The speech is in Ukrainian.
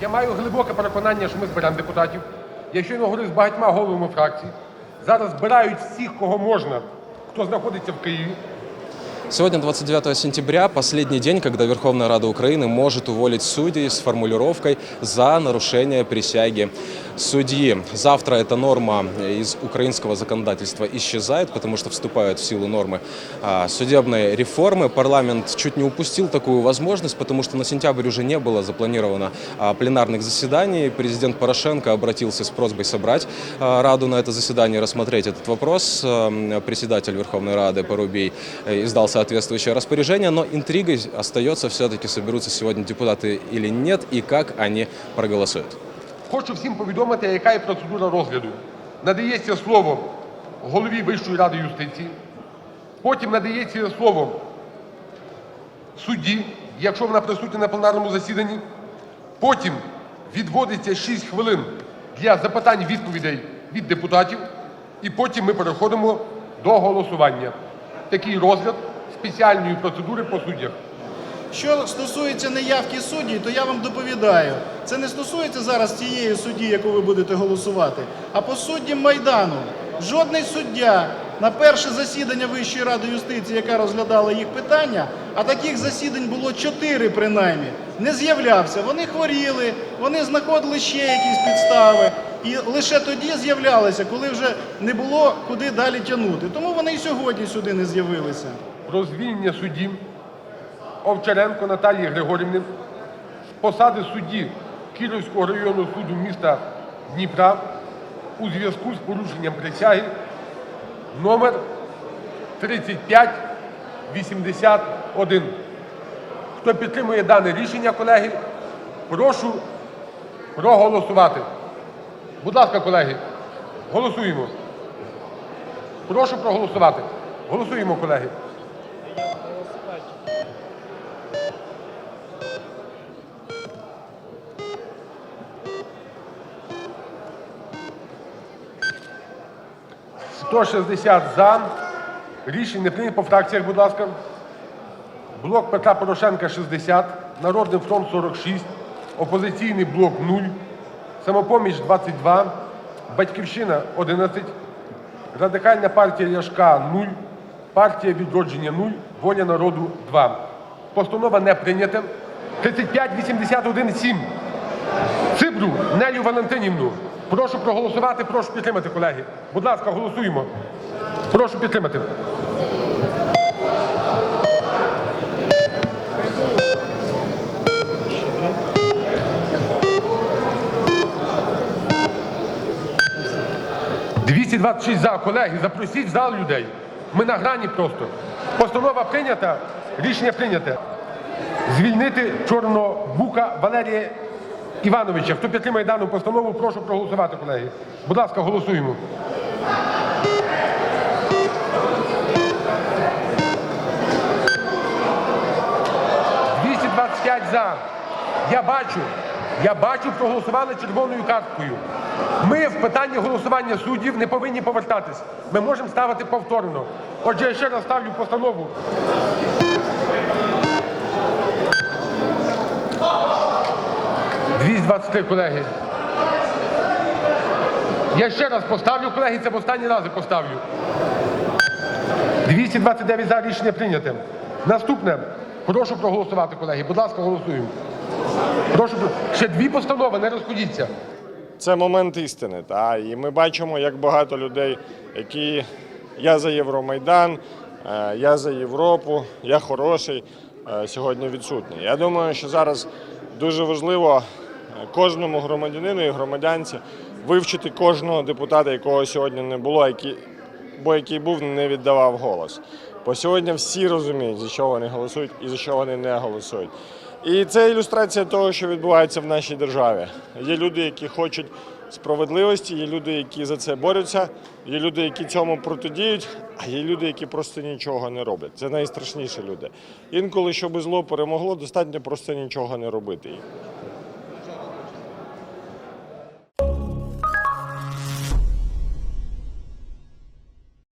Я маю глибоке переконання, що ми зберемо депутатів. Я щойно говорив з багатьма головами фракцій. Зараз збирають всіх, кого можна, хто знаходиться в Києві. Сегодня, 29 сентября, последний день, когда Верховная Рада Украины может уволить судей с формулировкой «за нарушение присяги судьи». Завтра эта норма из украинского законодательства исчезает, потому что вступают в силу нормы а, судебной реформы. Парламент чуть не упустил такую возможность, потому что на сентябрь уже не было запланировано а, пленарных заседаний. Президент Порошенко обратился с просьбой собрать а, Раду на это заседание, рассмотреть этот вопрос. Председатель Верховной Рады Порубей э, издал соответствующее распоряжение, но интригой остается все-таки, соберутся сегодня депутаты или нет, и как они проголосуют. Хочу всім повідомити, яка є процедура розгляду. Надається слово голові Вищої ради юстиції, потім надається слово судді, якщо вона присутня на пленарному засіданні. Потім відводиться 6 хвилин для запитань відповідей від депутатів, і потім ми переходимо до голосування. Такий розгляд спеціальної процедури по суддях. Що стосується неявки судді, то я вам доповідаю. Це не стосується зараз тієї судді, яку ви будете голосувати, а по суддям Майдану. Жодний суддя на перше засідання Вищої ради юстиції, яка розглядала їх питання, а таких засідань було чотири принаймні, не з'являвся. Вони хворіли, вони знаходили ще якісь підстави. І лише тоді з'являлися, коли вже не було куди далі тягнути. Тому вони і сьогодні сюди не з'явилися. Про звільнення судді Овчаренко Наталії Григорівни з посади судді Кіровського районного суду міста Дніпра у зв'язку з порушенням присяги номер 3581. Хто підтримує дане рішення, колеги, прошу проголосувати. Будь ласка, колеги, голосуємо. Прошу проголосувати. Голосуємо, колеги. «160 за». Рішення не прийнято. По фракціях, будь ласка. Блок Петра Порошенка 60, Народний фронт 46, Опозиційний блок 0, Самопоміч 22, Батьківщина 11, Радикальна партія Ляшка 0, Партія Відродження 0, Воля народу 2. Постанова не прийнята. 3581-7. Цибру Нелю Валентинівну. Прошу проголосувати, прошу підтримати, колеги. Будь ласка, голосуємо. Прошу підтримати. «226 за, колеги, запросіть в зал людей. Ми на грані просто. Постанова прийнята, рішення прийняте. Звільнити Чорнобука Валерія Івановича. Хто підтримує дану постанову, прошу проголосувати, колеги. Будь ласка, голосуємо. «225 за. Я бачу, я бачу, проголосували червоною карткою. Ми в питанні голосування суддів не повинні повертатись. Ми можемо ставити повторно. Отже, я ще раз ставлю постанову. «223, колеги. Я ще раз поставлю, колеги, це в останні рази поставлю. 229 за рішення прийняте. Наступне. Прошу проголосувати, колеги. Будь ласка, голосуємо. Прошу. Ще дві постанови, не розходіться. Це момент істини. Та? І ми бачимо, як багато людей, які я за Євромайдан, е, я за Європу, я хороший, е, сьогодні відсутні. Я думаю, що зараз дуже важливо е, кожному громадянину і громадянці вивчити кожного депутата, якого сьогодні не було, який, бо який був, не віддавав голос. Бо сьогодні всі розуміють, за що вони голосують і за що вони не голосують. І це ілюстрація того, що відбувається в нашій державі. Є люди, які хочуть справедливості, є люди, які за це борються, є люди, які цьому протидіють, а є люди, які просто нічого не роблять. Це найстрашніші люди. Інколи, щоб зло перемогло, достатньо просто нічого не робити.